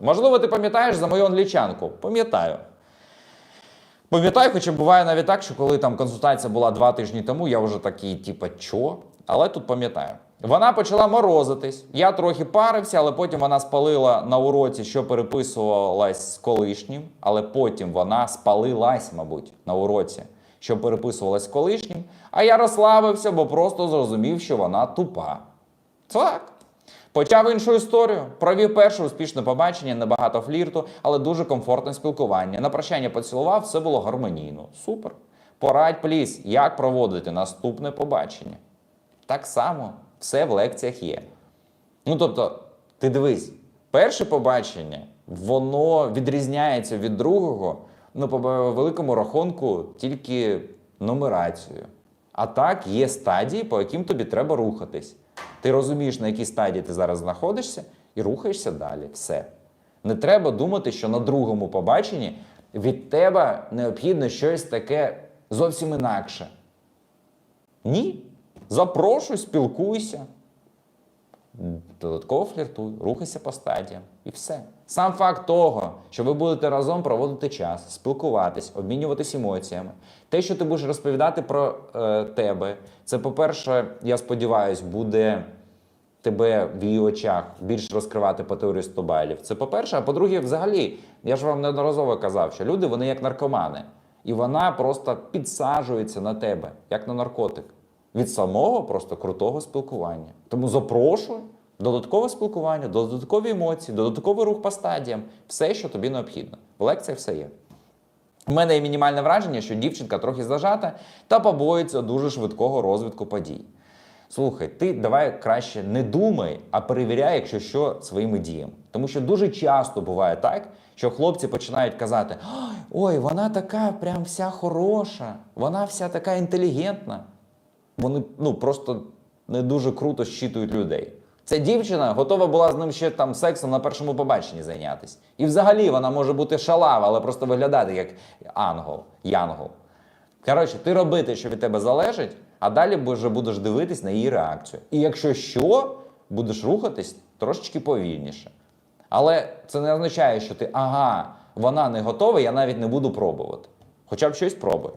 Можливо, ти пам'ятаєш за мою англічанку? Пам'ятаю. Пам'ятаю, хоча буває навіть так, що коли там консультація була два тижні тому, я вже такий, типа, чо? Але тут пам'ятаю. Вона почала морозитись. Я трохи парився, але потім вона спалила на уроці, що переписувалась з колишнім, але потім вона спалилась, мабуть, на уроці, що переписувалась з колишнім. А я розслабився, бо просто зрозумів, що вона тупа. Так. Почав іншу історію. Провів перше успішне побачення, небагато флірту, але дуже комфортне спілкування. На прощання поцілував, все було гармонійно. Супер. Порадь, пліс, як проводити наступне побачення. Так само все в лекціях є. Ну тобто, ти дивись, перше побачення, воно відрізняється від другого, ну, по великому рахунку, тільки нумерацією. А так, є стадії, по яким тобі треба рухатись. Ти розумієш, на якій стадії ти зараз знаходишся, і рухаєшся далі. Все. Не треба думати, що на другому побаченні від тебе необхідно щось таке зовсім інакше. Ні. Запрошуй, спілкуйся. Додатково фліртуй, рухайся по стадіям і все. Сам факт того, що ви будете разом проводити час, спілкуватись, обмінюватись емоціями. Те, що ти будеш розповідати про е, тебе, це, по-перше, я сподіваюся, буде тебе в її очах більш розкривати по теорії 100 байлів. Це по-перше, а по-друге, взагалі, я ж вам неодноразово казав, що люди вони як наркомани, і вона просто підсаджується на тебе, як на наркотик від самого просто крутого спілкування. Тому запрошую додаткове спілкування, додаткові емоції, додатковий рух по стадіям, все, що тобі необхідно. В лекціях все є. У мене є мінімальне враження, що дівчинка трохи зажата та побоїться дуже швидкого розвитку подій. Слухай, ти давай краще не думай, а перевіряй, якщо що, своїми діями. Тому що дуже часто буває так, що хлопці починають казати: ой, вона така прям вся хороша, вона вся така інтелігентна вони ну просто не дуже круто щитують людей. Ця дівчина готова була з ним ще там сексом на першому побаченні зайнятися. І взагалі вона може бути шалава, але просто виглядати як ангел, янгол. Коротше, ти роби те, що від тебе залежить, а далі вже будеш дивитись на її реакцію. І якщо що, будеш рухатись трошечки повільніше. Але це не означає, що ти ага, вона не готова, я навіть не буду пробувати. Хоча б щось пробуй.